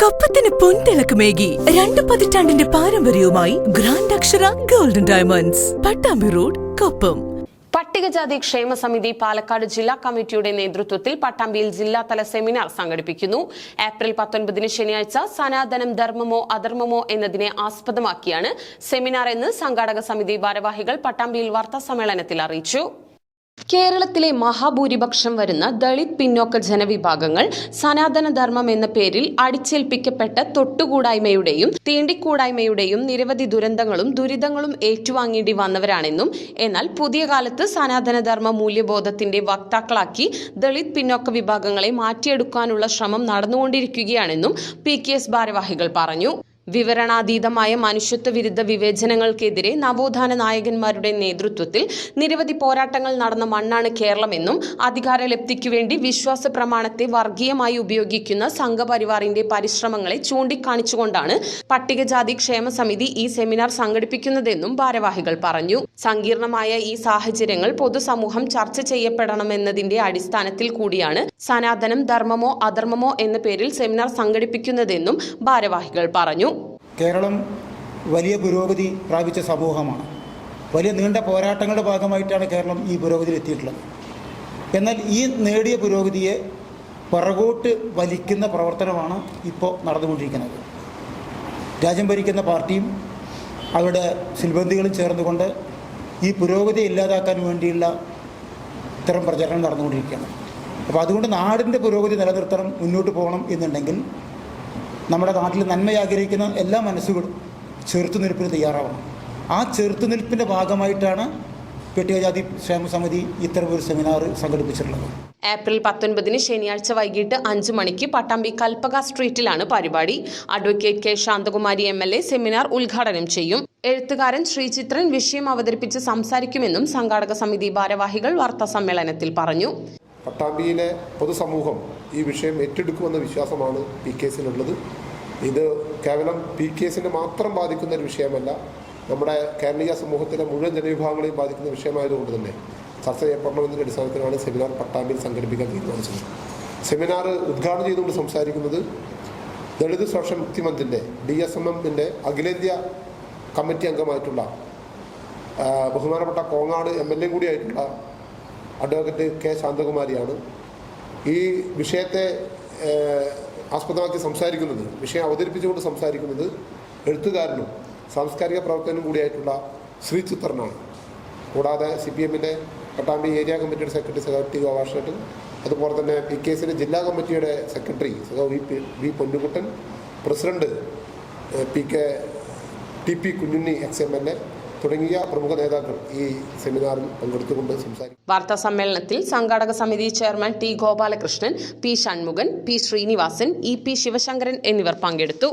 കപ്പത്തിന് പൊൻതിളക്കമേകി രണ്ട് പതിറ്റാണ്ടിന്റെ പാരമ്പര്യവുമായി grand Akshara golden diamonds Pattambi road കപ്പം. പട്ടികജാതി ക്ഷേമ സമിതി പാലക്കാട് ജില്ലാ കമ്മിറ്റിയുടെ നേതൃത്വത്തിൽ പട്ടാമ്പിയിൽ ജില്ലാതല സെമിനാർ സംഘടിപ്പിക്കുന്നു. ഏപ്രിൽ പത്തൊൻപതിന് ശനിയാഴ്ച സനാതനം ധർമ്മമോ അധർമ്മമോ എന്നതിനെ ആസ്പദമാക്കിയാണ് സെമിനാർ എന്ന് സംഘാടക സമിതി ഭാരവാഹികൾ പട്ടാമ്പിയിൽ വാർത്താ സമ്മേളനത്തിൽ അറിയിച്ചു. കേരളത്തിലെ മഹാഭൂരിപക്ഷം വരുന്ന ദളിത് പിന്നോക്ക ജനവിഭാഗങ്ങൾ സനാതനധർമ്മം എന്ന പേരിൽ അടിച്ചേൽപ്പിക്കപ്പെട്ട തൊട്ടുകൂടായ്മയുടെയും തീണ്ടിക്കൂടായ്മയുടെയും നിരവധി ദുരന്തങ്ങളും ദുരിതങ്ങളും ഏറ്റുവാങ്ങേണ്ടി വന്നവരാണെന്നും എന്നാൽ പുതിയ കാലത്ത് സനാതനധർമ്മ മൂല്യബോധത്തിന്റെ വക്താക്കളാക്കി ദളിത് പിന്നോക്ക വിഭാഗങ്ങളെ മാറ്റിയെടുക്കാനുള്ള ശ്രമം നടന്നുകൊണ്ടിരിക്കുകയാണെന്നും പി കെ എസ് ഭാരവാഹികൾ പറഞ്ഞു. വിവരണാതീതമായ മനുഷ്യത്വ വിരുദ്ധ വിവേചനങ്ങൾക്കെതിരെ നവോത്ഥാന നായകന്മാരുടെ നേതൃത്വത്തിൽ നിരവധി പോരാട്ടങ്ങൾ നടന്ന മണ്ണാണ് കേരളമെന്നും അധികാരലബ്ധിക്കു വേണ്ടി വിശ്വാസ പ്രമാണത്തെ വർഗീയമായി ഉപയോഗിക്കുന്ന സംഘപരിവാറിന്റെ പരിശ്രമങ്ങളെ ചൂണ്ടിക്കാണിച്ചുകൊണ്ടാണ് പട്ടികജാതി ക്ഷേമ സമിതി ഈ സെമിനാർ സംഘടിപ്പിക്കുന്നതെന്നും ഭാരവാഹികൾ പറഞ്ഞു. സങ്കീർണമായ ഈ സാഹചര്യങ്ങൾ പൊതുസമൂഹം ചർച്ച ചെയ്യപ്പെടണമെന്നതിന്റെ അടിസ്ഥാനത്തിൽ കൂടിയാണ് സനാതനം ധർമ്മമോ അധർമ്മമോ എന്ന പേരിൽ സെമിനാർ സംഘടിപ്പിക്കുന്നതെന്നും ഭാരവാഹികൾ പറഞ്ഞു. കേരളം വലിയ പുരോഗതി പ്രാപിച്ച സമൂഹമാണ്. വലിയ നീണ്ട പോരാട്ടങ്ങളുടെ ഭാഗമായിട്ടാണ് കേരളം ഈ പുരോഗതിയിൽ എത്തിയിട്ടുള്ളത്. എന്നാൽ ഈ നേടിയ പുരോഗതിയെ പുറകോട്ട് വലിക്കുന്ന പ്രവർത്തനമാണ് ഇപ്പോൾ നടന്നുകൊണ്ടിരിക്കുന്നത്. രാജ്യം ഭരിക്കുന്ന പാർട്ടിയും അവരുടെ സിൽബന്ധികളും ചേർന്നുകൊണ്ട് ഈ പുരോഗതി ഇല്ലാതാക്കാൻ വേണ്ടിയുള്ള ഇത്തരം പ്രചരണം നടന്നുകൊണ്ടിരിക്കുകയാണ്. അപ്പോൾ അതുകൊണ്ട് നാടിന്റെ പുരോഗതി നിലനിർത്തണം മുന്നോട്ട് പോകണം എന്നുണ്ടെങ്കിൽ നമ്മുടെ നാട്ടിൽ നന്മ ആഗ്രഹിക്കുന്ന എല്ലാ മനസ്സുകളും ചെറുത്തുനിൽപ്പിന് തയ്യാറാവണം. ആ ചെറുത്തുനിൽപ്പിന്റെ ഭാഗമായിട്ടാണ് പെട്ടികജാതി ക്ഷേമ സമിതി ഇത്തരമൊരു സെമിനാർ സംഘടിപ്പിച്ചിട്ടുള്ളത്. ഏപ്രിൽ പത്തൊൻപതിന് ശനിയാഴ്ച വൈകിട്ട് അഞ്ചു മണിക്ക് പട്ടാമ്പി കൽപ്പക സ്ട്രീറ്റിലാണ് പരിപാടി. Advocate K Shanthakumari M L A seminar ഉദ്ഘാടനം ചെയ്യും. എഴുത്തുകാരൻ ശ്രീചിത്രൻ വിഷയം അവതരിപ്പിച്ച് സംസാരിക്കുമെന്നും സംഘാടക സമിതി ഭാരവാഹികൾ വാർത്താ സമ്മേളനത്തിൽ പറഞ്ഞു. പട്ടാമ്പിയിലെ പൊതുസമൂഹം ഈ വിഷയം ഏറ്റെടുക്കുമെന്ന വിശ്വാസമാണ് പി കേസിനുള്ളത് ഇത് കേവലം പി കേസിനെ മാത്രം ബാധിക്കുന്ന ഒരു വിഷയമല്ല നമ്മുടെ കേരളീയ സമൂഹത്തിലെ മുഴുവൻ ജനവിഭാഗങ്ങളെയും ബാധിക്കുന്ന വിഷയമായതുകൊണ്ട് തന്നെ ചർച്ച ചെയ്യപ്പെടണമെന്നതിന്റെ അടിസ്ഥാനത്തിലാണ് സെമിനാർ പട്ടാമ്പിയിൽ സംഘടിപ്പിക്കാൻ തീരുമാനിച്ചത്. സെമിനാർ ഉദ്ഘാടനം ചെയ്തുകൊണ്ട് സംസാരിക്കുന്നത് ദളിത് സുരക്ഷ മുക്തി മന്ത്രിന്റെ ഡി എസ് എം എമ്മിന്റെ അഖിലേന്ത്യാ കമ്മിറ്റി അംഗമായിട്ടുള്ള ബഹുമാനപ്പെട്ട കോങ്ങാട് എം എൽ എ കൂടിയായിട്ടുള്ള അഡ്വക്കേറ്റ് കെ ശാന്തകുമാരിയാണ്. ഈ വിഷയത്തെ ആസ്പദമാക്കി സംസാരിക്കുന്നത് വിഷയം അവതരിപ്പിച്ചുകൊണ്ട് സംസാരിക്കുന്നത് എഴുത്തുകാരനും സാംസ്കാരിക പ്രവർത്തകനും കൂടിയായിട്ടുള്ള ശ്രീ ചിത്രനാണ്. കൂടാതെ സി പി എമ്മിന്റെ പട്ടാമ്പി ഏരിയ കമ്മിറ്റിയുടെ സെക്രട്ടറി സെക്രട്ടറി ഗോവാഷേട്ടൻ അതുപോലെ തന്നെ പി കെ എസിന്റെ ജില്ലാ കമ്മിറ്റിയുടെ secretary സഹോ V P V Ponnukuttan president P K T P Kunjunni ex M L A തുടങ്ങിയ പ്രമുഖ നേതാക്കൾ ഈ സെമിനാറിൽ പങ്കെടുത്തുകൊണ്ട് സംസാരിക്കും. വാർത്താ സമ്മേളനത്തിൽ സംഘാടക സമിതി chairman T Gopalakrishnan P Shanmukhan P Srinivasan E P Sivasankaran എന്നിവർ പങ്കെടുത്തു.